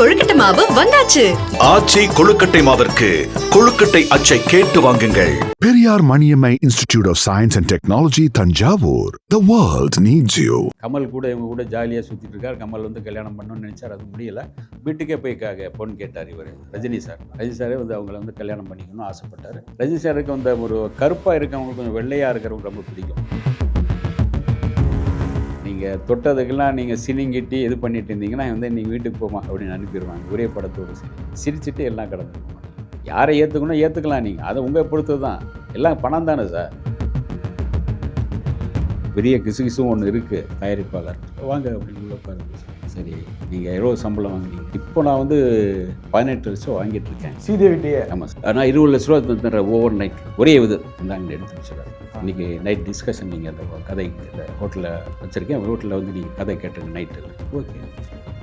கொழுக்கட்டை மாவு வந்தாச்சு. ஆச்சி கொழுக்கட்டை மாவிற்கு கொழுக்கட்டை அச்சை கேட்டு வாங்குங்கள். Periyar Maniammai Institute of Science and Technology, Tanjavur. The world needs you. Kamal கூட இவங்க கூட ஜாலியாக சுற்றிட்டு இருக்கார். கமல் வந்து கல்யாணம் பண்ணணும்னு நினச்சார். அது முடியல. வீட்டுக்கே போய் பொண்ணு கேட்டார் இவர். ரஜினி சார். ரஜினி சாரே வந்து அவங்கள வந்து கல்யாணம் பண்ணிக்கணும்னு ஆசைப்பட்டார். ரஜினி சாருக்கு அந்த ஒரு கருப்பாக இருக்கவங்களுக்கு கொஞ்சம் வெள்ளையாக இருக்கிறவங்க ரொம்ப பிடிக்கும். நீங்கள் தொட்டதுக்கெல்லாம் நீங்கள் சினிங்கிட்டு இது பண்ணிட்டு இருந்தீங்கன்னா வந்து நீங்கள் வீட்டுக்கு போமா அப்படின்னு அனுப்பிடுவாங்க. ஒரே படத்தோடு சரி சிரிச்சிட்டு எல்லாம் கடந்து யாரை ஏற்றுக்கணும் ஏற்றுக்கலாம் நீங்கள் அதை உங்கள் பொறுத்து தான் எல்லாம் பணம் தானே சார்? பெரிய கிசுகிசும் ஒன்று இருக்குது தயாரிப்பாளர். வாங்க அப்படின்னு உள்ள உட்காருங்க சரி நீங்கள் எவ்வளோ சம்பளம் வாங்குனீங்க. இப்போ நான் வந்து பதினெட்டு லட்சம் வாங்கிட்டு இருக்கேன் சீதேவிட்டியே ஆமாம் சார். நான் இருபது லட்ச ரூபா தந்துடுற ஓவர் நைட் ஒரே இது. இந்தாங்க எடுத்து வச்சுருக்காரு இன்றைக்கி நைட் டிஸ்கஷன் நீங்கள் அந்த கதை ஹோட்டலில் வச்சுருக்கேன். ஹோட்டலில் வந்து நீங்கள் கதை கேட்டுருங்க நைட்டு ஓகே.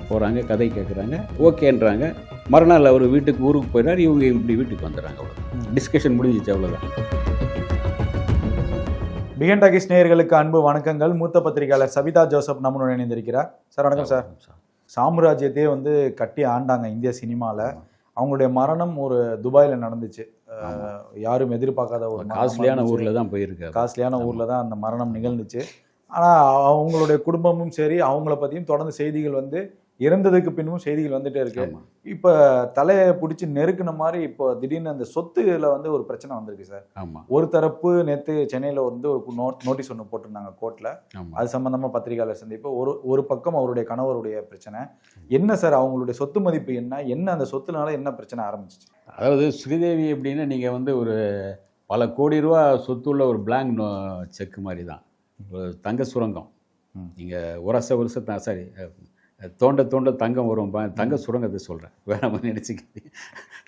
போகிறாங்க கதை கேட்குறாங்க ஓகேன்றாங்க. மறுநாள் அவர் வீட்டுக்கு ஊருக்கு போயிடார் இவங்க இப்படி வீட்டுக்கு வந்துடுறாங்க அவ்வளோ டிஸ்கஷன் முடிஞ்சிச்சு அவ்வளோதான் பிகன் டாகிஸ் நேயர்களுக்கு அன்பு வணக்கங்கள். மூத்த பத்திரிகையாளர் சபிதா ஜோசப் நம்முடன் இணைந்திருக்கிறார். சார் வணக்கம் சார். சாம்ராஜ்யத்தையே வந்து கட்டி ஆண்டாங்க இந்திய சினிமாவில் அவங்களுடைய மரணம் ஒரு துபாயில் நடந்துச்சு. யாரும் எதிர்பார்க்காத ஒரு காஸ்ட்லியான. ஊரில் தான் போயிருக்காரு. காஸ்ட்லியான ஊரில் தான் அந்த மரணம் நிகழ்ந்துச்சு. ஆனால் அவங்களுடைய குடும்பமும் சரி அவங்கள பற்றியும் தொடர்ந்து செய்திகள் வந்து இறந்ததுக்கு பின்னும் செய்திகள் வந்துட்டே இருக்கு. இப்போ தலையை பிடிச்சி நெருக்குன மாதிரி இப்போ திடீர்னு அந்த சொத்துல வந்து ஒரு பிரச்சனை வந்திருக்கு சார். ஒரு தரப்பு நேற்று சென்னையில் வந்து ஒரு நோட் நோட்டீஸ் ஒன்று போட்டிருந்தாங்க கோர்ட்டில் அது சம்பந்தமா பத்திரிகையாளர் சந்திப்பு. ஒரு ஒரு பக்கம் அவருடைய கணவருடைய பிரச்சனை. என்ன சார் அவங்களுடைய சொத்து மதிப்பு என்ன? என்ன அந்த சொத்துனால என்ன பிரச்சனை ஆரம்பிச்சிச்சு? அதாவது ஸ்ரீதேவி அப்படின்னா நீங்கள் வந்து ஒரு பல கோடி ரூபா சொத்துள்ள ஒரு பிளாங்க் செக் மாதிரி தான். தங்க சுரங்கம். நீங்கள் உரச த சாரி தோண்ட தோண்ட தங்கம் வரும் பா- தங்க சுரங்கத்தை சொல்கிறேன் வேற மாதிரி நினச்சிக்கிட்டு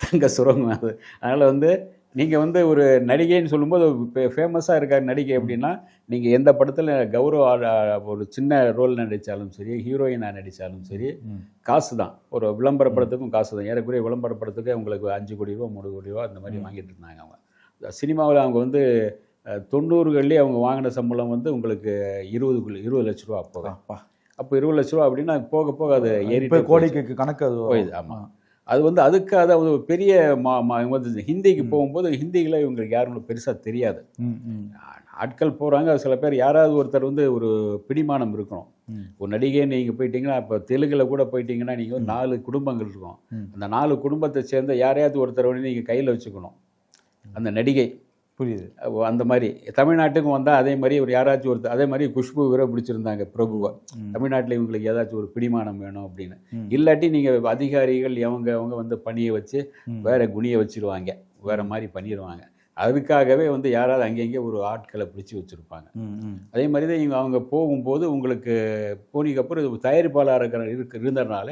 தங்க சுரங்கம் அது. அதனால் வந்து நீங்கள் வந்து ஒரு நடிகைன்னு சொல்லும்போது ஃபேமஸாக இருக்கார் நடிகை அப்படின்னா நீங்கள் எந்த படத்தில் கௌரவ ஒரு சின்ன ரோல் நடித்தாலும் சரி ஹீரோயினாக நடித்தாலும் சரி. காசு தான் ஒரு விளம்பர படத்துக்கும் காசு தான் ஏறக்குறைய விளம்பர படத்துக்கு உங்களுக்கு அஞ்சு கோடி ரூபா மூணு கோடி ரூபா அந்த மாதிரி வாங்கிட்டு இருந்தாங்க அவங்க. சினிமாவில் அவங்க வந்து தொண்ணூறுகள்லேயே அவங்க வாங்கின சம்பளம் வந்து உங்களுக்கு இருபது இருபது லட்ச ரூபா அப்போ. அப்பா. இருபது லட்ச ரூபா அப்படின்னா போக போக அது ஏறிட்டு கோடிக்கு கணக்கு அது. போயிடுது ஆமாம் அது வந்து அதுக்கு அதாவது ஒரு பெரிய மா மா இவங்க வந்து ஹிந்திக்கு போகும்போது ஹிந்தியில் இவங்களுக்கு யாரும் பெருசாக தெரியாது ஆட்கள் போகிறாங்க சில பேர் யாராவது ஒருத்தர் வந்து ஒரு பிடிமானம் இருக்கணும். ஒரு நடிகை நீங்கள் போயிட்டீங்கன்னா இப்போ தெலுங்கில் கூட போயிட்டீங்கன்னா நீங்கள் வந்து நாலு குடும்பங்கள் இருக்கும். அந்த நாலு குடும்பத்தை சேர்ந்த யாரையாவது ஒருத்தர் வந்து நீங்கள் கையில் வச்சுக்கணும் அந்த நடிகை புரியுது அந்த மாதிரி தமிழ்நாட்டுக்கும் வந்தால் அதே மாதிரி ஒரு யாராச்சும் ஒருத்தர் அதே மாதிரி குஷ்பு வீர பிடிச்சிருந்தாங்க பிரபுவை. தமிழ்நாட்டில் இவங்களுக்கு ஏதாச்சும் ஒரு பிடிமானம் வேணும் அப்படின்னு. இல்லாட்டி நீங்கள் அதிகாரிகள் அவங்க அவங்க வந்து பணியை வச்சு. வேற குனியை வச்சிருவாங்க வேற மாதிரி பண்ணிடுவாங்க அதுக்காகவே வந்து யாராவது அங்கங்கே ஒரு ஆட்களை பிடிச்சி வச்சுருப்பாங்க. அதே மாதிரி தான் இவங்க அவங்க போகும்போது உங்களுக்கு போனதுக்கப்புறம் இது தயாரிப்பாளர் இருக்கிற இருக்கு இருந்ததுனால.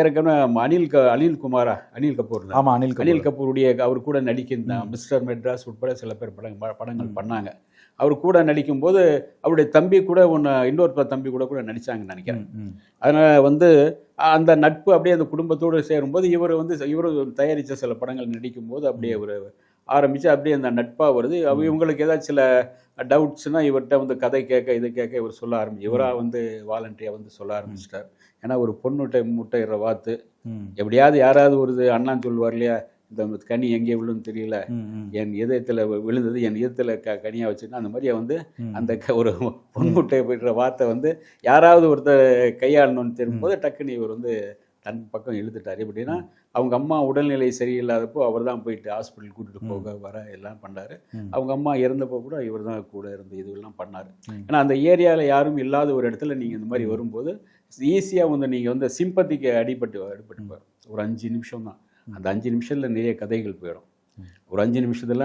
ஏற்கனவே அனில் க அனில் குமாரா அனில் கபூர் இருந்தார். ஆமா அனில் அனில் கபூர் கபூருடைய அவர் கூட நடிக்கிற மிஸ்டர் மெட்ராஸ் உட்பட சில பேர் படங்கள் படங்கள் பண்ணாங்க அவர் கூட நடிக்கும்போது அவருடைய தம்பி கூட ஒன்று இன்னொரு தம்பி கூட கூட நடிச்சாங்கன்னு நினைக்கிறேன். அதனால் வந்து அந்த நட்பு அப்படியே அந்த குடும்பத்தோடு சேரும்போது இவர் வந்து இவர் தயாரித்த சில படங்கள் நடிக்கும்போது அப்படியே ஒரு ஆரம்பித்து அப்படியே அந்த நட்பாக வருது. அவ இவங்களுக்கு ஏதாச்சும் சில டவுட்ஸ்னால் இவர்கிட்ட வந்து கதை கேட்க இது கேட்க இவர் சொல்ல ஆரம்பிச்சு இவராக வந்து வாலண்டியாக வந்து சொல்ல ஆரம்பிச்சிட்டார். ஏன்னா ஒரு பொண்ணுட்டை முட்டையிற வாத்து எப்படியாவது யாராவது ஒரு இது அண்ணான்னு சொல்லுவார் இல்லையா இந்த கனி எங்கே விழுன்னு தெரியல. என் இதயத்தில் விழுந்தது என் இதயத்தில் க கனியாக வச்சுன்னா அந்த மாதிரி வந்து. அந்த ஒரு பொன்முட்டை போய்ற வார்த்தை வந்து யாராவது ஒருத்தர் கையாளணும்னு தெரியும்போது டக்குன்னு இவர் வந்து தன் பக்கம் இழுத்துட்டார். எப்படின்னா அவங்க அம்மா உடல்நிலை சரியில்லாதப்போ அவர் தான் போயிட்டு ஹாஸ்பிட்டல் கூட்டிகிட்டு போக வர எல்லாம் பண்ணார். அவங்க அம்மா இறந்தப்போ கூட இவர் தான் கூட இருந்து இதுவெல்லாம் பண்ணார். ஏன்னா அந்த ஏரியாவில் யாரும் இல்லாத ஒரு இடத்துல நீங்கள் இந்த மாதிரி வரும்போது ஈஸியாக வந்து நீங்கள் வந்து சிம்பத்திக்கு அடிபட்டு அடிபட்டு ஒரு அஞ்சு நிமிஷம் தான். அந்த அஞ்சு நிமிஷத்தில் நிறைய கதைகள் போயிடும் ஒரு அஞ்சு நிமிஷத்துல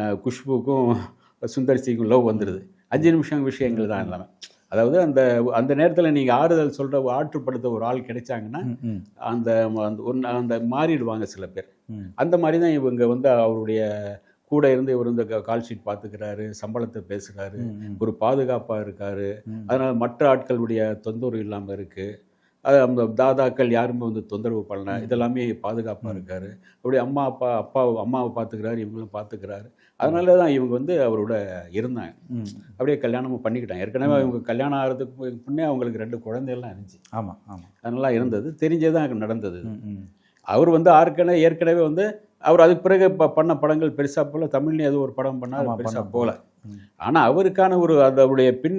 அஹ், குஷ்புக்கும் சுந்தர் சிங்கும் லவ் வந்துடுது அஞ்சு நிமிஷம் விஷயங்கள் தான் எல்லாமே. அதாவது அந்த அந்த நேரத்தில் நீங்கள் ஆறுதல் சொல்கிற ஆற்றுப்படுத்த ஒரு ஆள் கிடைச்சாங்கன்னா. அந்த அந்த மாறிடுவாங்க சில பேர். அந்த மாதிரி தான் இவங்க வந்து அவருடைய கூட இருந்து இவர் இந்த கால் ஷீட் பார்த்துக்கிறாரு சம்பளத்தை பேசுகிறாரு. ஒரு பாதுகாப்பாக இருக்காரு. அதனால் மற்ற ஆட்களுடைய தொந்தரவு இல்லாமல் இருக்குது அது அந்த தாதாக்கள் யாருமே வந்து தொந்தரவு பண்ணல இதெல்லாமே பாதுகாப்பாக இருக்காரு அப்படியே அம்மா அப்பா அப்பா அம்மாவை பார்த்துக்கிறாரு இவங்களும் பார்த்துக்கிறாரு அதனால தான் இவங்க வந்து அவரோட இருந்தாங்க. அப்படியே கல்யாணமும் பண்ணிக்கிட்டாங்க. ஏற்கனவே இவங்க கல்யாணம் ஆகிறதுக்கு முன்னே அவங்களுக்கு ரெண்டு குழந்தைகள்லாம் இருந்துச்சு. ஆமா ஆமா. அதெல்லாம் இருந்தது. தெரிஞ்சே தான் நடந்தது. அவர் வந்து ஆற்கனவே ஏற்கனவே வந்து அவர் அதுக்கு பிறகு ப- பண்ண படங்கள் பெருசாக போல தமிழ்லேயும் அது ஒரு படம் பண்ணால் பெருசாக ம். ஆனால் அவருக்கான ஒரு அதோடைய பின்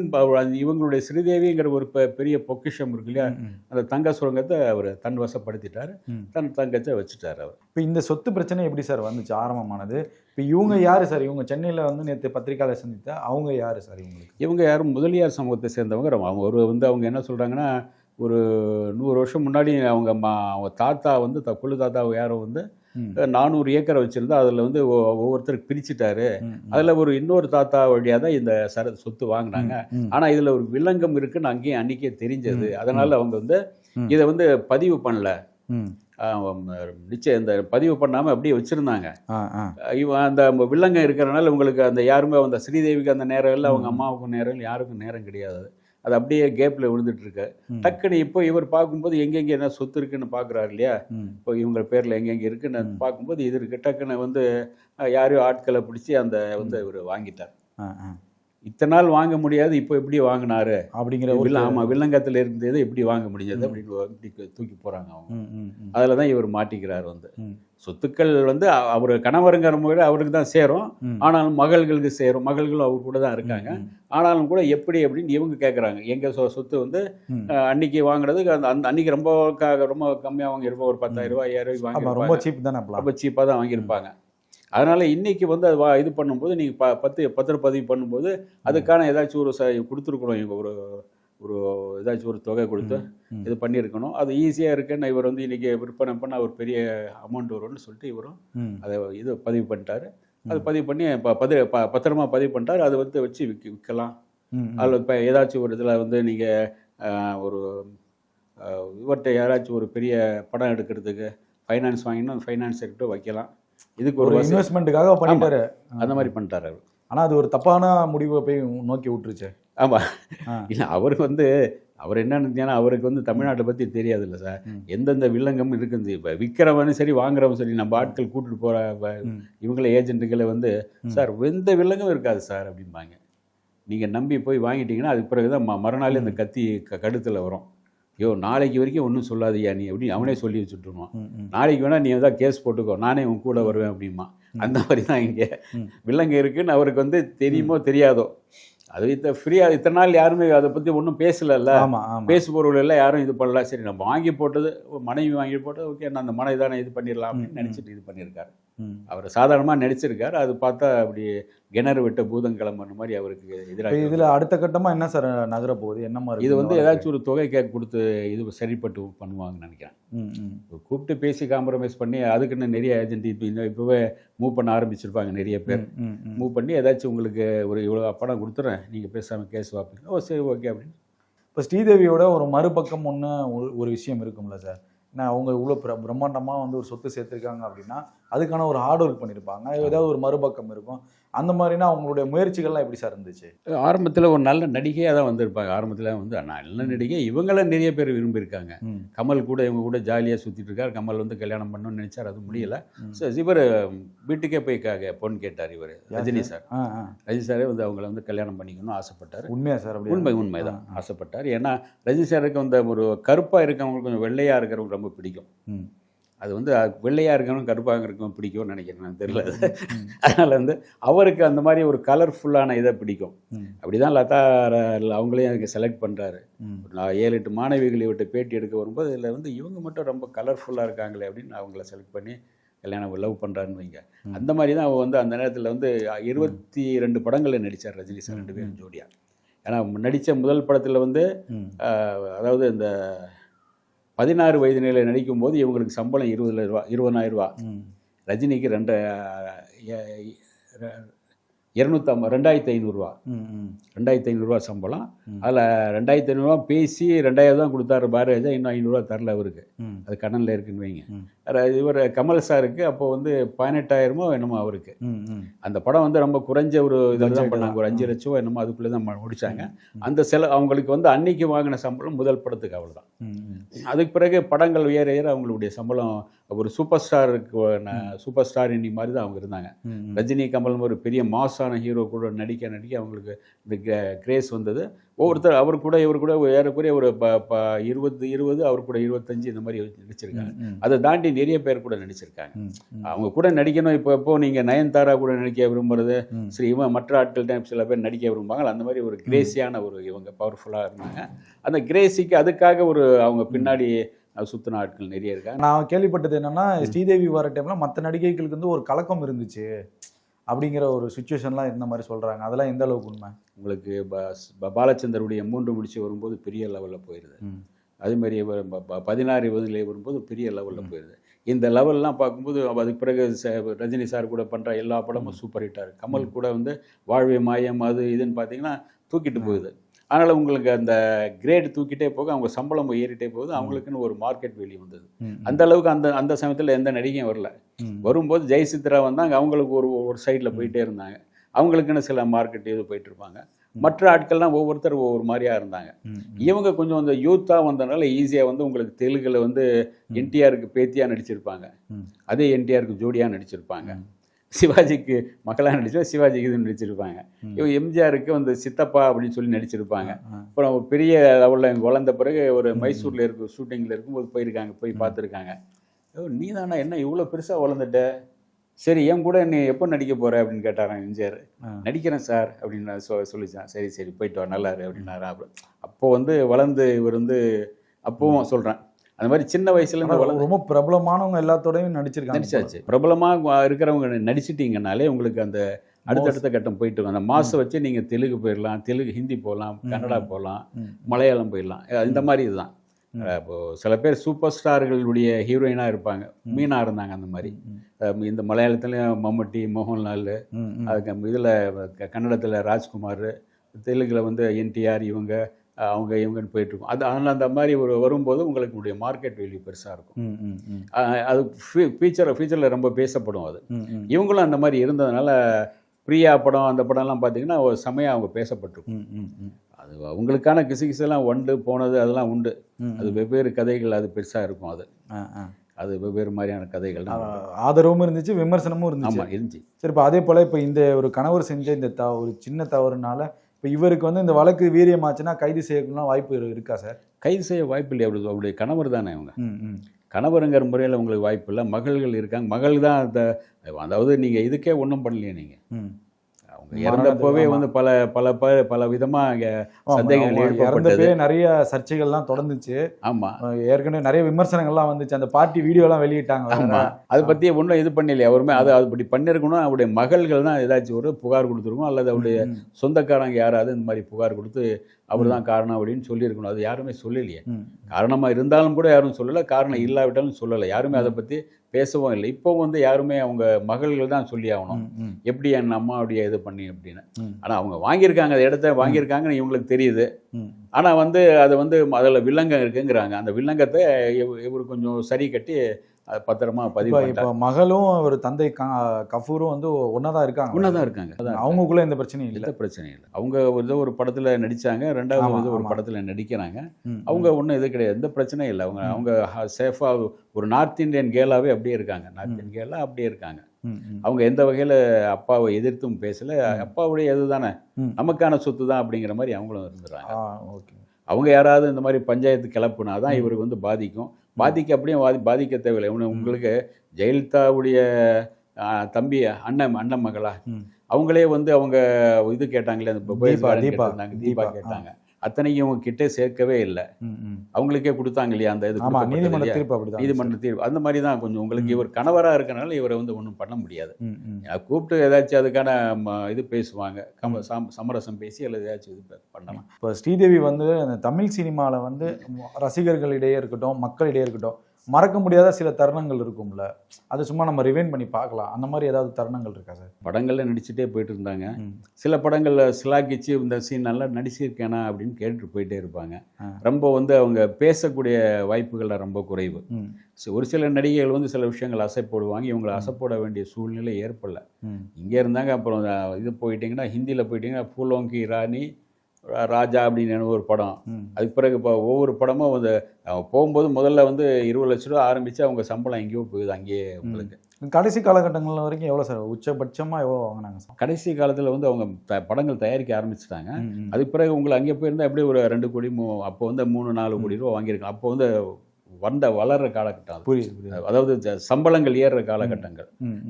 இவங்களுடைய ஸ்ரீதேவிங்கிற ஒரு பெ- பெரிய பொக்கிஷம் இருக்கு இல்லையா. அந்த தங்க சுரங்கத்தை அவர் தன் வசப்படுத்திட்டார். தன் தங்கத்தை வச்சுட்டார் அவர் இப்போ இந்த சொத்து பிரச்சனை எப்படி சார் வந்துச்சு ஆரம்பமானது இப்போ இவங்க யாரு சார் இவங்க சென்னையில் வந்து நேற்று பத்திரிக்கையாளர் சந்தித்த அவங்க யாரு சார் இவங்களுக்கு இவங்க யாரும் முதலியார் சமூகத்தை சேர்ந்தவங்க அவங்க ஒரு வந்து அவங்க என்ன சொல்கிறாங்கன்னா ஒரு நூறு வருஷம் முன்னாடி அவங்க மா அவங்க தாத்தா வந்து த கொள்ளு தாத்தா யாரோ வந்து. நானூறு ஏக்கரை வச்சுருந்தா அதில் வந்து ஒவ்வொருத்தருக்கு பிரிச்சுட்டாரு. அதில் ஒரு இன்னொரு தாத்தா வழியாக தான் இந்த சர சொத்து வாங்கினாங்க. ஆனால் இதில் ஒரு வில்லங்கம் இருக்குன்னு அங்கேயும் அன்றைக்கே தெரிஞ்சது. அதனால் அவங்க வந்து. இதை வந்து பதிவு பண்ணல. நிச்சயம் இந்த பதிவு பண்ணாமல் அப்படியே வச்சுருந்தாங்க. இவன் அந்த வில்லங்கம் இருக்கிறனால உங்களுக்கு அந்த யாருமே அந்த ஸ்ரீதேவிக்கு அந்த நேரம் இல்லை அவங்க அம்மாவுக்கும் நேரம் யாருக்கும் நேரம் கிடையாது. அது அப்படியே கேப்பில் விழுந்துட்டு இருக்கு ம். டக்குன்னு இப்போ இவர் பார்க்கும்போது எங்கெங்கே என்ன சொத்து இருக்குன்னு பார்க்குறாரு இல்லையா. இப்போ இவங்க பேரில் எங்கெங்கே இருக்குன்னு பார்க்கும்போது இது இருக்கு. டக்குன்னு வந்து யாரையோ ஆட்களை பிடிச்சி அந்த வந்து இவர் வாங்கிட்டார். இத்தனை நாள் வாங்க முடியாது இப்போ எப்படி வாங்கினாரு? அப்படிங்கிற வில்ல ஆமாம் வில்லங்கத்தில் இருந்தது எப்படி வாங்க முடிஞ்சது அப்படின்னு இப்படி தூக்கி போகிறாங்க அவங்க. அதில் தான் இவர் மாட்டிக்கிறார் வந்து. சொத்துக்கள் வந்து அவர் கணவருங்கிற முறையில் அவருக்கு தான் சேரும். ஆனாலும் மகள்களுக்கு சேரும். மகள்களும் அவர் கூட தான் இருக்காங்க. ஆனாலும் கூட எப்படி அப்படின்னு இவங்க கேட்குறாங்க எங்கள் சொ சொத்து வந்து அன்னைக்கு வாங்குறதுக்கு அந்த அந்த அன்னைக்கு ரொம்ப ரொம்ப கம்மியாக வாங்கியிருப்போம். ஒரு பத்தாயிரம் ரூபாய் ஐயாயிரம் ரூபாய் ஆமா ரொம்ப சீப் தானே ரொம்ப சீப்பாக தான் வாங்கியிருப்பாங்க. அதனால் இன்னைக்கு வந்து அது வா இது பண்ணும்போது நீங்கள் ப பத்து பத்திரப்பதிவு பண்ணும்போது அதுக்கான ஏதாச்சும் ஒரு ச கொடுத்துருக்கணும். இவங்க ஒரு ஒரு ஏதாச்சும் ஒரு தொகை கொடுத்து. இது பண்ணியிருக்கணும். அது ஈஸியாக இருக்குன்னு இவர் வந்து இன்றைக்கி விற்பனை பண்ண ஒரு பெரிய அமௌண்ட் வரும்னு சொல்லிட்டு இவரும். அதை இது பதிவு பண்ணிட்டாரு. அது பதிவு பண்ணி ப பதிவு ப பத்திரமா பதிவு பண்ணிட்டாரு. அதை வந்து வச்சு விற்க விற்கலாம். அதில் இப்போ ஏதாச்சும் ஒரு இதில் வந்து நீங்கள் ஒரு இவர்கிட்ட யாராச்சும் ஒரு பெரிய படம் எடுக்கிறதுக்கு ஃபைனான்ஸ் வாங்கினா ஃபைனான்ஸ் எடுத்து வைக்கலாம். இதுக்கு ஒரு இன்வெஸ்ட்மெண்ட்டுக்காக பண்ணிட்டாரு. அந்த மாதிரி பண்ணிட்டாரு அவர். ஆனா அது ஒரு தப்பான முடிவை போய் நோக்கி விட்டுருச்சு. ஆமாம். இல்லை அவருக்கு வந்து அவர் என்ன நினைச்சானா அவருக்கு வந்து தமிழ்நாட்டை பற்றி தெரியாதுல்ல சார். எந்தெந்த வில்லங்கம் இருக்குது இப்போ விற்கிறவனும் சரி வாங்குறவன் சரி நம்ம ஆட்கள் கூட்டிட்டு போகிற. இவங்கள ஏஜென்ட்டுகளை வந்து சார் எந்த வில்லங்கம் இருக்காது சார் அப்படிம்பாங்க. நீங்கள் நம்பி போய் வாங்கிட்டீங்கன்னா அதுக்கு பிறகு தான் ம மறுநாள் இந்த கத்தி க கழுத்தில் வரும். ஐயோ நாளைக்கு வரைக்கும் ஒன்றும் சொல்லாதீயா நீ அப்படின்னு அவனே சொல்லி ம். நாளைக்கு வேணா நீ ஏதாவது கேஸ் போட்டுக்கோ நானே உன் கூட வருவேன் அப்படிமா. அந்த மாதிரி தான் இங்கே. வில்லங்க இருக்குன்னு அவருக்கு வந்து தெரியுமோ தெரியாதோ. அது இத்த ஃப்ரீயாக இத்தனை நாள் யாருமே அதை பற்றி ஒன்றும் பேசலல்ல. பேசுபவர்கள் எல்லாம் யாரும் இது பண்ணல. சரி நம்ம வாங்கி போட்டது மனைவி வாங்கி போட்டது ஓகே நான் அந்த மனைவி தானே இது பண்ணிடலாம் அப்படின்னு நினச்சிட்டு இது பண்ணியிருக்காரு. அவர் சாதாரணமாக நடிச்சிருக்காரு. அது பார்த்தா அப்படி கிணறு விட்ட பூதம் கிளம்புன மாதிரி அவருக்கு எதிராக இதுல அடுத்த கட்டமா என்ன சார் நகர போகுது? என்ன மாதிரி இது வந்து ஏதாச்சும் ஒரு தொகை கேட்க கொடுத்து இது சரிப்பட்டு பண்ணுவாங்கன்னு நினைக்கிறேன். கூப்பிட்டு பேசி காம்ப்ரமைஸ் பண்ணி அதுக்குன்னு நிறைய ஏஜென்ட் இப்போ இந்த இப்போவே மூவ் பண்ண ஆரம்பிச்சிருப்பாங்க நிறைய பேர். மூவ் பண்ணி ஏதாச்சும் உங்களுக்கு ஒரு இவ்வளோ பணம் கொடுத்துறேன். நீங்கள் பேசாமல் கேஸ் வாப்பீங்க ஓ சரி ஓகே அப்படின்னு. இப்போ ஸ்ரீதேவியோட ஒரு மறுபக்கம் ஒன்று ஒரு விஷயம் இருக்கும்ல சார். நான் அவங்க இவ்வளோ பிர பிரம்மாண்டமாக வந்து ஒரு சொத்து சேர்த்துருக்காங்க அப்படின்னா அதுக்கான ஒரு ஹார்ட் ஒர்க் பண்ணியிருப்பாங்க ஏதாவது ஒரு மறுபக்கம் இருக்கும். அந்த மாதிரினா அவங்களுடைய முயற்சிகள்லாம் எப்படி சார் இருந்துச்சு? ஆரம்பத்தில் ஒரு நல்ல நடிகையாக தான் வந்திருப்பாங்க. ஆரம்பத்தில் வந்து நல்ல நடிகை. இவங்கள நிறைய பேர் விரும்பியிருக்காங்க. கமல் கூட இவங்க கூட ஜாலியாக சுற்றிட்டு இருக்கார். கமல் வந்து கல்யாணம் பண்ணணும்னு நினச்சார். அது முடியல. ஸோ இவர் வீட்டுக்கே போய் பொண்ணு கேட்டார் இவர். ரஜினி சார். ரஜினி சாரே வந்து அவங்கள வந்து கல்யாணம் பண்ணிக்கணும்னு ஆசைப்பட்டார். உண்மையா சார் அப்படி? உண்மை உண்மைதான் ஆசைப்பட்டார். ஏன்னா ரஜினி சாருக்கு வந்து ஒரு கருப்பாக இருக்கவங்களுக்கு கொஞ்சம் வெள்ளையாக இருக்கிறவங்க ரொம்ப பிடிக்கும். அது வந்து வெள்ளையாக இருக்கவங்க கருப்பாக இருக்கவங்க பிடிக்கும்னு நினைக்கிறேன் எனக்கு தெரியல. அது. அதனால வந்து அவருக்கு அந்த மாதிரி ஒரு கலர்ஃபுல்லான இதை பிடிக்கும். ம். அப்படி தான் லதா அவங்களையும் எனக்கு செலக்ட் பண்ணுறாரு. நான் ஏழு எட்டு மாணவிகளை விட்டு பேட்டி எடுக்க வரும்போது இதில் வந்து இவங்க மட்டும் ரொம்ப கலர்ஃபுல்லாக இருக்காங்களே அப்படின்னு அவங்கள செலக்ட் பண்ணி கல்யாணம் லவ் பண்ணுறான்னு வைங்க. அந்த மாதிரி தான் அவ வந்து அந்த நேரத்தில் வந்து இருபத்தி ரெண்டு படங்களில் நடித்தார் ரஜினி சார் ரெண்டு பேரும் ஜோடியா. ஏன்னா நடித்த முதல் படத்தில் வந்து அதாவது இந்த பதினாறு வயது நிலையில் நடிக்கும் போது இவங்களுக்கு சம்பளம் இருபதுல ரூபா இருபதாயிரம் ரூபா. ரஜினிக்கு ரெண்டு இரநூத்தம்பது ரெண்டாயிரத்தி ஐநூறுரூவா. ரெண்டாயிரத்தி ஐநூறுரூவா சம்பளம். அதில் ரெண்டாயிரத்தி ஐநூறுரூவா பேசி ரெண்டாயிரம் தான் கொடுத்தாரு பாரதிராஜா இன்னும் ஐநூறுரூவா தரல அவருக்கு. அது கடனில் இருக்குன்னு வைங்க. இவர் கமல் சாருக்கு அப்போ வந்து பதினெட்டாயிரமோ என்னமோ அவருக்கு. அந்த படம் வந்து ரொம்ப குறைஞ்ச ஒரு இதில் தான் பண்ணாங்க. ஒரு. அஞ்சு லட்சம் என்னமோ அதுக்குள்ளே தான் முடிச்சாங்க. அந்த செல அவங்களுக்கு வந்து அன்னைக்கு வாங்கின சம்பளம் முதல் படத்துக்கு அவ்வளோதான். அதுக்கு பிறகு படங்கள் ஏற ஏற அவங்களுடைய சம்பளம் ஒரு சூப்பர் ஸ்டாருக்கு சூப்பர் ஸ்டார் இன்னி மாதிரி தான் அவங்க இருந்தாங்க. ரஜினி கமல் ஒரு பெரிய மாஸான ஹீரோ கூட நடிக்க நடிக்க அவங்களுக்கு இந்த கிரேஸ் வந்தது. ஒவ்வொருத்தர் அவர் கூட இவர் கூட ஏறக்குறைய ஒரு ப ப இருபது இருபது அவர் கூட இருபத்தஞ்சு இந்த மாதிரி நடிச்சிருக்காங்க. அதை தாண்டி நிறைய பேர் கூட நடிச்சிருக்காங்க. அவங்க கூட நடிக்கணும் இப்போ எப்போ நீங்கள் நயன்தாரா கூட நடிக்க விரும்புறது. சரி இவன் மற்ற ஆட்கள்கிட்ட சில பேர் நடிக்க விரும்புவாங்க. அந்த மாதிரி ஒரு கிரேசியான ஒரு இவங்க பவர்ஃபுல்லாக இருந்தாங்க. அந்த கிரேசிக்கு அதுக்காக ஒரு அவங்க பின்னாடி சுத்தின ஆட்கள் நிறைய இருக்காங்க. நான் கேள்விப்பட்டது என்னன்னா ஸ்ரீதேவி வர டைம்ல மற்ற நடிகைகளுக்கு வந்து ஒரு கலக்கம் இருந்துச்சு. அப்படிங்கிற ஒரு சுச்சுவேஷன்லாம் இருந்த மாதிரி சொல்றாங்க. அதெல்லாம் எந்த அளவுக்கு உண்மை? உங்களுக்கு ப- பாலச்சந்தருடைய மூன்று முடிச்சு வரும்போது பெரிய லெவலில் போயிடுது ம். அதே மாதிரி இவர் ப- ப- பதினாறு வயதுல வரும்போது பெரிய லெவலில் போயிடுது இந்த லெவல்லாம் பார்க்கும்போது அதுக்கு பிறகு ச- ரஜினி சார் கூட பண்ணுற எல்லா படமும் சூப்பர் ஹிட்டாக கமல் கூட வந்து வாழ்வே மாயம் அது இதுன்னு பார்த்தீங்கன்னா தூக்கிட்டு போகுது அதனால் உங்களுக்கு அந்த கிரேட் தூக்கிட்டே போக அவங்க சம்பளம் ஏறிட்டே போகுது. அவங்களுக்குன்னு ஒரு மார்க்கெட் வேல்யூ வந்தது. அந்த அளவுக்கு அந்த அந்த சமயத்தில் எந்த நடிகையும் வரல. வரும்போது ஜெயசித்ரா வந்தாங்க. அவங்களுக்கு ஒரு ஒரு சைடில் போயிட்டே இருந்தாங்க. அவங்களுக்குன்னு சில மார்க்கெட் இது போயிட்டு இருப்பாங்க. மற்ற ஆட்கள்லாம் ஒவ்வொருத்தர் ஒவ்வொரு மாதிரியா இருந்தாங்க. இவங்க கொஞ்சம் அந்த யூத்தாக வந்தனால ஈஸியாக வந்து உங்களுக்கு தெலுங்குல வந்து என்டிஆருக்கு பேத்தியாக நடிச்சிருப்பாங்க. அதே என்டிஆருக்கு ஜோடியாக நடிச்சிருப்பாங்க. சிவாஜிக்கு மக்களாக நடிச்சா சிவாஜிக்கு இது நடிச்சிருப்பாங்க. இவங்க எம்ஜிஆருக்கு வந்து சித்தப்பா அப்படின்னு சொல்லி நடிச்சிருப்பாங்க. அப்புறம் பெரிய லெவலில் வளர்ந்த பிறகு ஒரு மைசூரில் இருக்க ஷூட்டிங்கில் இருக்கும்போது போயிருக்காங்க போய் பார்த்துருக்காங்க. நீ தானே என்ன இவ்வளோ பெருசாக வளர்ந்துட்ட? சரி என் கூட நீ எப்போ நடிக்க போகிற அப்படின்னு கேட்டாராங்க எம்ஜிஆர். நடிக்கிறேன் சார் அப்படின்னு சொ சொல்லிச்சான். சரி சரி போயிட்டு வா நல்லா இரு அப்படின்னாரா அப்போ வந்து வளர்ந்து இவர் வந்து அப்பவும் சொல்கிறேன் அந்த மாதிரி சின்ன வயசுலேருந்து ரொம்ப பிரபலமானவங்க எல்லாத்தோடையும் நடிச்சிருக்காங்க நடிச்சாச்சு. பிரபலமாக இருக்கிறவங்க நடிச்சிட்டிங்கனாலே உங்களுக்கு அந்த அடுத்தடுத்த கட்டம் போயிட்டு இருக்கும் அந்த மாசம் வச்சு நீங்கள் தெலுங்கு போயிடலாம் தெலுங்கு ஹிந்தி போகலாம் கன்னடா போகலாம். மலையாளம் போயிடலாம் இந்த மாதிரி இதுதான். அஹ் இப்போ சில பேர் சூப்பர் ஸ்டார்களுடைய ஹீரோயினாக இருப்பாங்க. மீனா இருந்தாங்க அந்த மாதிரி. இந்த மலையாளத்துலேயும் மம்முட்டி மோகன்லால். அதுக்கு இதில் கன்னடத்தில் ராஜ்குமார் தெலுங்குல வந்து என்டிஆர் இவங்க அவங்க இவங்கன்னு போயிட்டுருக்கும். அது அதனால் அந்த மாதிரி ஒரு வரும்போது உங்களுக்கு உடைய மார்க்கெட் வேல்யூ பெருசாக இருக்கும். அது ஃபியூச்சர் ஃபியூச்சரில் ரொம்ப பேசப்படும் அது. இவங்களும் அந்த மாதிரி இருந்ததுனால பிரியா படம் அந்த படம்லாம் பார்த்தீங்கன்னா ஒரு செமையாக அவங்க பேசப்பட்டிருக்கும். அது அவங்களுக்கான கிசுகிசெல்லாம் உண்டு போனது அதெல்லாம் உண்டு. அது வெவ்வேறு கதைகள் அது பெருசாக இருக்கும் அது. அது வெவ்வேறு மாதிரியான கதைகள் ஆதரவும் இருந்துச்சு விமர்சனமும் இருந்துச்சு. ஆமாம் இருந்துச்சு. சரி இப்போ அதே போல இப்போ இந்த ஒரு கணவர் செஞ்ச இந்த த ஒரு சின்ன தவறுனால இப்போ இவருக்கு வந்து இந்த வழக்கு வீரியமாச்சுன்னா கைது செய்யலாம் வாய்ப்பு இரு- இருக்கா சார்? கைது செய்ய வாய்ப்பு இல்லை அப்படி அவருடைய கணவர் தானே அவங்க. கணவருங்கிற முறையில் உங்களுக்கு வாய்ப்பு இல்லை மகள்கள் இருக்காங்க மகள் தான் அந்த அதாவது நீங்கள் இதுக்கே ஒன்றும் பண்ணலையே நீங்கள் இறந்தப்போவே ஆமா. வந்து பல பல பல விதமாக அங்கே ஆமா, சந்தேகங்கள் அவங்க எழுப்பப்பட்டது இறந்தப்பே நிறைய சர்ச்சைகள்லாம் தொடர்ந்துச்சு. ஆமாம் அஹ் ஏற்கனவே நிறைய விமர்சனங்கள்லாம் வந்துச்சு. அந்த பார்ட்டி வீடியோலாம் வெளியிட்டாங்க வேற. ஆமா. அதை பத்தி ஒன்றும் இது பண்ணலையே. அவருமே அது அப்படி பண்ணிருக்கணும் அவருடைய மகள்கள் தான் ஏதாச்சும் ஒரு புகார் கொடுத்துருக்கணும். அல்லது அவருடைய சொந்தக்காரங்க யாராவது இந்த மாதிரி புகார் கொடுத்து அவர் தான் காரணம் அப்படின்னு சொல்லியிருக்கணும். அது யாருமே சொல்லலையே. ம், காரணமா இருந்தாலும் கூட யாரும் சொல்லலை. காரணம் இல்லாவிட்டாலும் சொல்லலை. யாருமே அதை பத்தி பேசவும் இல்லை. இப்போ வந்து யாருமே அவங்க மகள்கள் தான் சொல்லி ஆகணும். எப்படி என் அம்மாவுடைய இது பண்ணி அப்படின்னு. ம். ஆனா அவங்க வாங்கியிருக்காங்க அந்த இடத்த வாங்கியிருக்காங்கன்னு இவங்களுக்கு தெரியுது. ம். ஆனா வந்து அது வந்து அதில் வில்லங்கம் இருக்குங்கிறாங்க. அந்த வில்லங்கத்தை இவ- இவர் கொஞ்சம் சரி கட்டி அதை பத்திரமா பதிவு இப்போ மகளும் ஒரு தந்தை கஃபூரும் வந்து ஒன்றா தான் இருக்காங்க. ஒன்றா தான் இருக்காங்க. அதான் அவங்களுக்குள்ள எந்த பிரச்சனையும் இல்லை. எந்த பிரச்சனையும் இல்லை. அவங்க ஏதோ ஒரு படத்துல நடிச்சாங்க ரெண்டாவது வந்து ஒரு. படத்துல நடிக்கிறாங்க. அவங்க ஒன்றும் இது கிடையாது. எந்த பிரச்சனையும் இல்லை. அவங்க அவங்க சேஃபாக ஒரு நார்த் இந்தியன் கேலாவே அப்படியே இருக்காங்க. நார்த் இந்தியன் கேலா அப்படியே இருக்காங்க. அவங்க எந்த வகையில் அப்பாவை எதிர்த்தும் பேசல. அப்பாவுடைய இது தானே ம். நமக்கான சொத்து தான் அப்படிங்கிற மாதிரி அவங்களும் இருந்துடுறாங்க. அவங்க யாராவது இந்த மாதிரி பஞ்சாயத்து கிளப்புனா தான் இவருக்கு வந்து பாதிக்கும். பாதிக்க அப்படியே பாதி பாதிக்க தேவையில்லை உங்களுக்கு ஜெயலலிதாவுடைய தம்பி அண்ணன் அண்ணன் மகளா. அவங்களே வந்து அவங்க இது கேட்டாங்களே அந்த தீபா, கேட்டாங்க. அத்தனையும் கிட்டே சேர்க்கவே இல்லை. அவங்களுக்கே கொடுத்தாங்க இல்லையா? அந்த இது நீதிமன்ற? தீர்ப்பு நீதிமன்ற தீர்ப்பு. அந்த மாதிரி தான் கொஞ்சம் உங்களுக்கு இவர் கணவரா இருக்கனால இவரை வந்து ஒன்றும் பண்ண முடியாது. கூப்பிட்டு ஏதாச்சும் அதுக்கான இது பேசுவாங்க. கம சம் சமரசம் பேசி அல்லது ஏதாச்சும் இது பண்ணலாம். இப்போ ஸ்ரீதேவி வந்து தமிழ் சினிமாவில் வந்து ரசிகர்களிடையே இருக்கட்டும் மக்களிடையே இருக்கட்டும் மறக்க முடியாத சில தருணங்கள் இருக்கும்ல. அது சும்மா நம்ம ரிவைன் பண்ணி பார்க்கலாம். அந்த மாதிரி ஏதாவது தருணங்கள் இருக்கா சார்? படங்களில் நடிச்சுட்டே போயிட்டு இருந்தாங்க. சில படங்களில் சிலாக்கிச்சு இந்த சீன் நல்லா நடிச்சிருக்கேனா அப்படின்னு கேட்டுட்டு போயிட்டே இருப்பாங்க. ரொம்ப வந்து அவங்க பேசக்கூடிய வாய்ப்புகள் ரொம்ப குறைவு. ஒரு சில நடிகைகள் வந்து சில விஷயங்கள் அசை போடுவாங்க. இவங்களை அசை போட வேண்டிய சூழ்நிலை ஏற்படல. இங்கே இருந்தாங்க அப்புறம் இது போயிட்டீங்கன்னா ஹிந்தியில் போயிட்டீங்கன்னா பூலோங்கி ராணி ரா- ராஜா அப்படின்னு ஒரு படம். அதுக்கு பிறகு இப்போ ஒவ்வொரு படமும் வந்து போகும்போது முதல்ல வந்து இருபது லட்ச ரூபா ஆரம்பித்து அவங்க சம்பளம் எங்கேயோ போகுது அங்கேயே உங்களுக்கு கடைசி காலகட்டங்கள் வரைக்கும் எவ்வளோ சார் உச்சபட்சமாக எவ்வளோ வாங்கினாங்க சார் கடைசி காலத்தில் வந்து அவங்க த படங்கள் தயாரிக்க ஆரம்பிச்சிட்டாங்க. அதுக்கு பிறகு உங்களை அங்கே போயிருந்தா எப்படியும் ஒரு ரெண்டு கோடி மூ அப்போ வந்து மூணு நாலு கோடி ரூபா வாங்கியிருக்காங்க அப்போ வந்து வந்த வளர்ற காலகட்டம். புரியுது அதாவது சம்பளங்கள் ஏறுற காலகட்டங்கள்.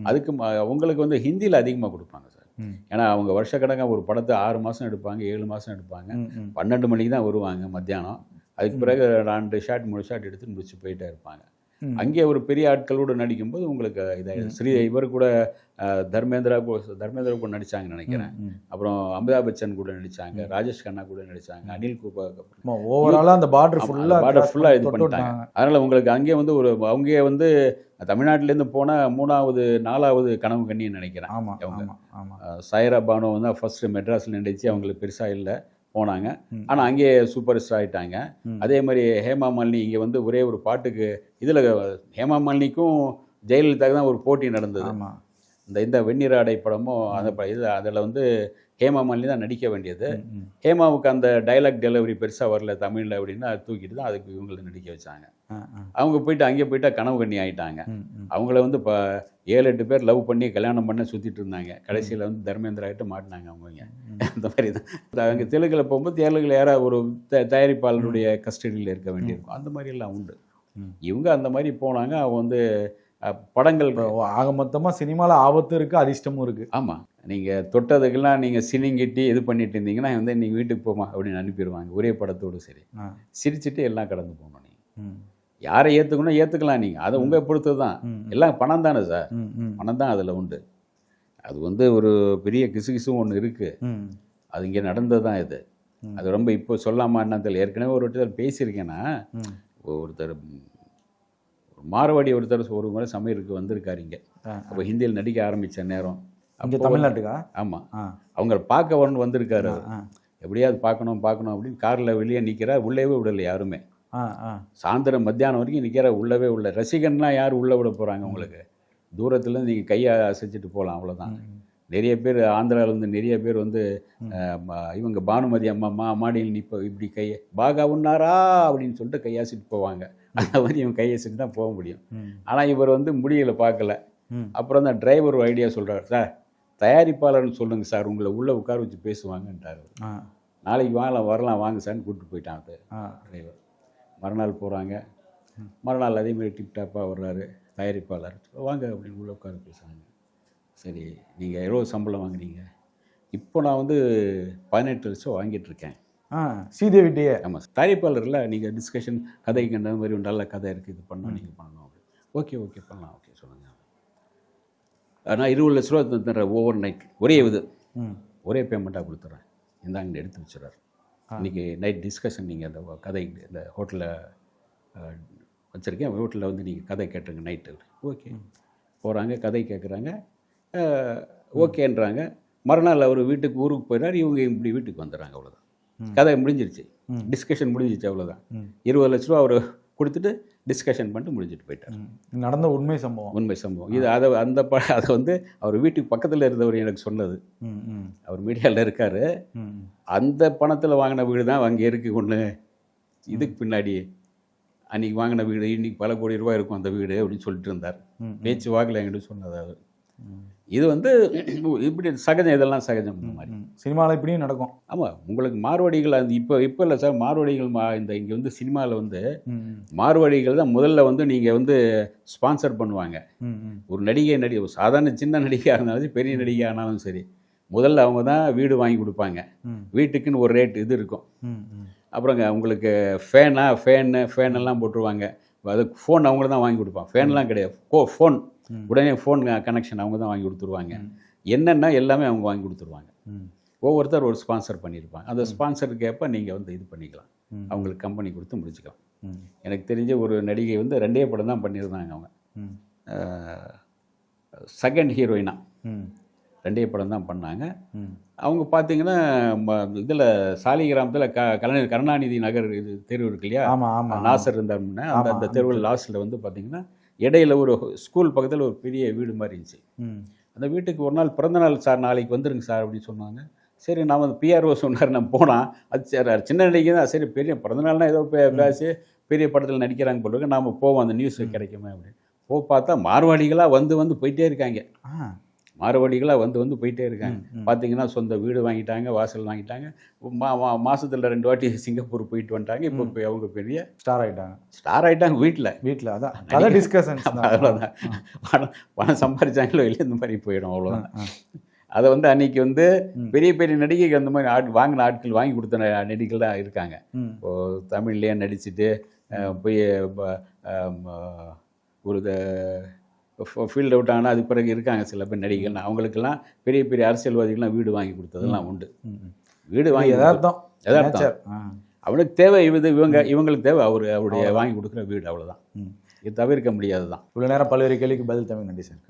அதுக்கு உங்களுக்கு வந்து ஹிந்தியில் அதிகமாக கொடுப்பாங்க. ஏன்னா அவங்க வருஷக்கணக்காக ஒரு படத்தை ஆறு மாதம் எடுப்பாங்க ஏழு மாதம் எடுப்பாங்க. பன்னெண்டு மணிக்கு தான் வருவாங்க மத்தியானம் அதுக்கு பிறகு ரெண்டு ஷாட் மூணு ஷாட் எடுத்து முடிச்சு போயிட்டே இருப்பாங்க. அங்கே ஒரு பெரிய ஆட்களோடு நடிக்கும்போது உங்களுக்கு இதாகிடும் ஸ்ரீ இவர் கூட தர்மேந்திரா கூட தர்மேந்திரா கூட நடிச்சாங்கன்னு நினைக்கிறேன். அப்புறம் அமிதாப் பச்சன் கூட நடிச்சாங்க ராஜேஷ் கண்ணா கூட நடிச்சாங்க அனில் கூபர் ஆமா, ஓவராலா அந்த பார்டர் ஃபுல்லா பார்டர் ஃபுல்லாக இது பண்ணிட்டாங்க. அதனால் உங்களுக்கு அங்கே வந்து ஒரு அவங்க வந்து தமிழ்நாட்டிலேருந்து போனால் மூணாவது நாலாவது கனவு கண்ணின்னு நினைக்கிறேன். ஆமா அவங்க. சாய்ரா பானு வந்து ஃபர்ஸ்ட் மெட்ராஸில் நடிச்சு அவங்களுக்கு பெருசாக இல்லை. போனாங்க. ஆனால் அங்கேயே சூப்பர் ஸ்டார் ஆயிட்டாங்க ம். அதே மாதிரி ஹேமா மாலினி இங்கே வந்து ஒரே ஒரு பாட்டுக்கு இதில் ஹேமா மாலினிக்கும் ஜெயலலிதாவுக்கு தான் ஒரு போட்டி நடந்தது இந்த இந்த வெண்ணிராடை படமும் அந்த இது அதில் வந்து ஹேமா மாலினி தான் நடிக்க வேண்டியது. ஹேமாவுக்கு அந்த டைலாக் டெலிவரி பெருசாக வரல தமிழில் அப்படின்னா அதை தூக்கிட்டு தான் அதுக்கு இவங்களை நடிக்க வச்சாங்க. அவங்க போயிட்டு அங்கே போயிட்டா கனவு கண்ணி ம். அவங்கள வந்து இப்போ ஏழு எட்டு பேர் லவ் பண்ணி கல்யாணம் பண்ண சுற்றிட்டு இருந்தாங்க. கடைசியில் வந்து தர்மேந்திரா கிட்ட மாட்டினாங்க அவங்க அந்த மாதிரி தான். அவங்க தெலுங்கில் போகும்போது தெலுங்கில் யாராவது ஒரு த தயாரிப்பாளருடைய கஸ்டடியில் இருக்க வேண்டியிருக்கும். அந்த மாதிரி எல்லாம் உண்டு. இவங்க அந்த மாதிரி போனாங்க. அவங்க வந்து படங்கள் ஆக மொத்தமா சினிமால ஆபத்து இருக்கு அதிர்ஷ்டமும் இருக்கு. ஆமாம் நீங்கள் தொட்டதுக்கெல்லாம் நீங்கள் சினிங்கிட்டி இது பண்ணிட்டு இருந்தீங்கன்னா வந்து நீங்கள் வீட்டுக்கு போமா அப்படின்னு அனுப்பிடுவாங்க ஒரே படத்தோடு சரி. சிரிச்சிட்டு எல்லாம் கடந்து போகணும் நீங்கள் யாரை ஏற்றுக்கணும் ஏற்றுக்கலாம் நீங்கள் அது உங்கள் பொறுத்து தான் எல்லாம் பணம் தானே சார். பணம் தான் அதில் உண்டு. அது வந்து ஒரு பெரிய கிசுகிசும் ஒன்று இருக்குது அது இங்கே நடந்தது தான் இது. அது ரொம்ப இப்போ சொல்லாமா என்னன்னு தெரியல ஏற்கனவே ஒரு ஒருத்தர் பேசியிருக்கேன்னா. ஒருத்தர் ம், ஒரு மாரவாடி ஒருத்தர் ஒரு முறை சமையலுக்கு வந்திருக்காரு இங்கே. அப்போ ஹிந்தியில் நடிக்க ஆரம்பித்த நேரம். இங்க தமிழ்நாட்டுக்கா? ஆமாம் ஆ, அவங்கள பார்க்க வரணும் வந்திருக்காரு. எப்படியாவது பார்க்கணும் பார்க்கணும் அப்படின்னு காரில் வெளியே நிற்கிறார் உள்ளவே விடல யாருமே. சாயந்தரம் மத்தியானம் வரைக்கும் நிற்கிற உள்ளவே உள்ள ரசிகன்லாம் யார் உள்ளே விட போகிறாங்க உங்களுக்கு? தூரத்தில் நீங்கள் கையை அசைச்சிட்டு போகலாம் அவ்வளோதான். நிறைய பேர் ஆந்திரால இருந்து நிறைய பேர் வந்து இவங்க பானுமதி அம்மா மா மாடியில் நிற்ப இப்படி கையை பாகா உன்னாரா அப்படின்னு சொல்லிட்டு கையாசிட்டு போவாங்க. அந்த மாதிரி இவங்க கையாசிட்டு தான் போக முடியும். ஆனால் இவர் வந்து முடியல பார்க்கல. அப்புறம் தான் டிரைவர் ஒரு ஐடியா சொல்கிறார் சார் தயாரிப்பாளர்னு சொல்லுங்கள் சார் உங்களை உள்ளே உட்கார வச்சு பேசுவாங்கன்ட்டார் நாளைக்கு வாங்கலாம் வரலாம் வாங்க சார்னு கூப்பிட்டு போயிட்டான் அது. டிரைவர் மறுநாள் போகிறாங்க மறுநாள் அதே மாதிரி டிப்டாப்பாக வர்றாரு தயாரிப்பாளர். வாங்க அப்படின்னு உள்ள உட்கார பேசுகிறாங்க சரி நீங்கள் எவ்வளோ சம்பளம் வாங்குறீங்க இப்போ நான் வந்து பதினெட்டு லட்சம் வாங்கிட்டு இருக்கேன். ஆ ஸ்ரீதேவிட்டியே ஆமாம் தயாரிப்பாளரில் நீங்கள் டிஸ்கஷன் கதைக்கு இந்த மாதிரி நல்ல கதை இருக்குது இது பண்ணணும் நீங்கள் பண்ணணும். ஓகே ஓகே பண்ணலாம் ஓகே. நான் இருபது லட்ச ரூபா தந்துடுறேன் ஓவர் நைட் ஒரே இது. ஒரே பேமெண்ட்டாக கொடுத்துட்றேன் இந்தாங்க எடுத்து வச்சுறாரு இன்றைக்கி நைட் டிஸ்கஷன் நீங்கள் அந்த கதை இந்த ஹோட்டலில் வச்சுருக்கேன். ஹோட்டலில் வந்து நீங்கள் கதை கேட்டுருங்க நைட்டு ஓகே. போகிறாங்க கதை கேட்குறாங்க ஓகேன்றாங்க மறுநாள் அவர் வீட்டுக்கு ஊருக்கு போயிடுறாரு இவங்க இப்படி வீட்டுக்கு வந்துடுறாங்க அவ்வளோதான் கதை முடிஞ்சிருச்சு. டிஸ்கஷன் முடிஞ்சிருச்சு அவ்வளோதான். இருபது லட்ச ரூபா அவர் கொடுத்துட்டு டிஸ்கஷன் பண்ணிட்டு முடிஞ்சிட்டு போயிட்டார். நடந்த உண்மை சம்பவம். உண்மை சம்பவம். இது அதை அந்த ப அதை வந்து அவர் வீட்டுக்கு பக்கத்தில் இருந்தவர் எனக்கு சொன்னது. அவர் மீடியாவில் இருக்கார். அந்த பணத்தில் வாங்கின வீடு தான் அங்கே இருக்கு ஒன்று இதுக்கு பின்னாடி அன்றைக்கி வாங்கின வீடு இன்னைக்கு பல கோடி ரூபாய் இருக்கும் அந்த வீடு அப்படின்னு சொல்லிட்டு இருந்தார். பேச்சு வாக்கில் என்கிட்ட சொன்னது அவர் இது வந்து இப்படி சகஜம் இதெல்லாம் சகஜம் இந்த மாதிரி. ம். சினிமால இப்படியும் நடக்கும். ஆமாம் உங்களுக்கு மார்வாடிகள் அந்த இப்போ இப்போ இல்லை சார் மார்வாடிகள் மா இந்த இங்கே வந்து சினிமாவில் வந்து மார்வாடிகள் தான் முதல்ல வந்து நீங்கள் வந்து ஸ்பான்சர் பண்ணுவாங்க. ஒரு நடிகை நடி ஒரு சாதாரண சின்ன நடிகையாக இருந்தாலும் சரி பெரிய நடிகை ஆனாலும் சரி முதல்ல அவங்க தான் வீடு வாங்கி கொடுப்பாங்க. வீட்டுக்குன்னு ஒரு ரேட் இது இருக்கும். அப்புறங்க உங்களுக்கு ஃபேனா ஃபேனு ஃபேன் எல்லாம் போட்டுருவாங்க. அது ஃபோன் அவங்கள தான் வாங்கி கொடுப்பாங்க ஃபேன்லாம் கிடையாது. கோ ஃபோன். உடனே ஃபோன் கனெக்ஷன் அவங்க தான் வாங்கி கொடுத்துருவாங்க. என்னென்னா எல்லாமே அவங்க வாங்கி கொடுத்துருவாங்க. ஒவ்வொருத்தர் ஒரு ஸ்பான்சர் பண்ணியிருப்பாங்க. அந்த ஸ்பான்சருக்கு ஏற்ப நீங்கள் வந்து இது பண்ணிக்கலாம். அவங்களுக்கு கம்பெனி கொடுத்து முடிச்சுக்கலாம். எனக்கு தெரிஞ்ச ஒரு நடிகை வந்து ரெண்டே படம் தான் பண்ணியிருந்தாங்க அவங்க. செகண்ட் ஹீரோயினா ரெண்டே படம் தான் பண்ணாங்க. அவங்க பார்த்தீங்கன்னா இதில் சாலி கிராமத்தில் க கலைஞர் கருணாநிதி நகர் இது தெரு இருக்கு இல்லையா? நாசர் இருந்தாருன்னா. அந்த அந்த. தெருவில் லாஸ்ட்டில் வந்து பார்த்தீங்கன்னா இடையில ஒரு ஸ்கூல் பக்கத்தில் ஒரு பெரிய வீடு மாதிரி இருந்துச்சு. அந்த வீட்டுக்கு ஒரு நாள் பிறந்த நாள் சார் நாளைக்கு வந்துருங்க சார் அப்படின்னு சொன்னாங்க. சரி நான் வந்து பிஆர்ஓ சொன்னார் நான் போனால் அது சரி சின்ன நடிகை தான் சரி பெரிய பிறந்த நாள்னா ஏதோ பேசி பெரிய படத்தில் நடிக்கிறாங்க போல நாம போவோம் அந்த நியூஸ் கிடைக்குமே அப்படின்னு. போ பார்த்தா மார்வாடிகளாக வந்து வந்து போயிட்டே இருக்காங்க. ஆ மார்வாடிகளாக வந்து வந்து போயிட்டே இருக்காங்க. பார்த்தீங்கன்னா சொந்த வீடு வாங்கிட்டாங்க வாசல் வாங்கிட்டாங்க. மா மா- மாசத்துல ரெண்டு வாட்டி சிங்கப்பூர் போயிட்டு வந்துட்டாங்க. இப்போ போய் அவங்க பெரிய ஸ்டார் ஆயிட்டாங்க. ஸ்டார் ஆயிட்டாங்க வீட்டில் வீட்ல அதான். கதை டிஸ்கஷன்ஸ் அவ்வளோதான் பணம் பணம் சம்பாதிச்சாங்களோ இல்லை இந்த மாதிரி போயிடும் அவ்வளோதான் அதை வந்து அன்னைக்கு வந்து பெரிய பெரிய நடிகைகள் அந்த மாதிரி ஆட் வாங்கின ஆட்கள் வாங்கி கொடுத்த நடிகைகள் தான் இருக்காங்க. இப்போது தமிழ்லேயே நடிச்சுட்டு போய் ஒரு ஃபீல்ட் அவுட் ஆனால் அதுக்கு பிறகு இருக்காங்க சில பேர் நடிகைகள் அவங்களுக்கெல்லாம் பெரிய பெரிய அரசியல்வாதிகள்லாம் வீடு வாங்கி கொடுத்ததெல்லாம் உண்டு. வீடு வாங்கி. Nature. ஆ. அவனுக்கு தேவை இது இவங்க இவங்களுக்கு தேவை. அவர் அவருடைய வாங்கி கொடுக்குற வீடு அவ்வளோதான். இது தவிர்க்க முடியாது தான் இவ்வளவு நேரம் பல்வேறு கேள்விக்கு பதில் தமிழ் நன்றி சார்.